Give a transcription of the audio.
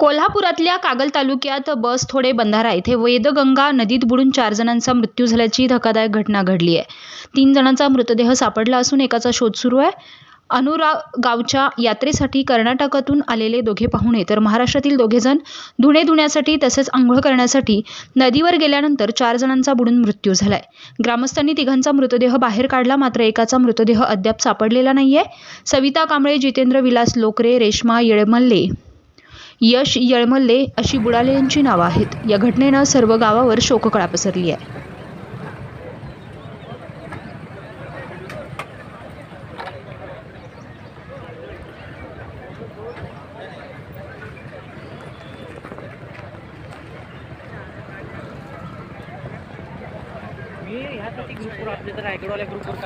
कोल्हापुरातल्या कागल तालुक्यात बस थोडे बंधारा येथे वेदगंगा नदीत बुडून चार जणांचा मृत्यू झाल्याची धक्कादायक घटना घडली आहे. तीन जणांचा मृतदेह सापडला असून एकाचा शोध सुरू आहे. अनुरा गावच्या यात्रेसाठी कर्नाटकातून आलेले दोघे पाहुणे तर महाराष्ट्रातील दोघे जण धुणे धुण्यासाठी तसेच आंघोळ करण्यासाठी नदीवर गेल्यानंतर चार जणांचा बुडून मृत्यू झालाय. ग्रामस्थांनी तिघांचा मृतदेह बाहेर काढला मात्र एकाचा मृतदेह अद्याप सापडलेला नाहीये. सविता कांबळे जितेंद्र विलास लोकरे रेश्मा येळमल्ले यश येळमल्ले अशी बुडाले यांची नावं आहेत. या घटनेनं सर्व गावावर शोककळा पसरली आहे. मी ह्यासाठी ग्रुपवर आपल्या तर रायगडवाल्या ग्रुपवर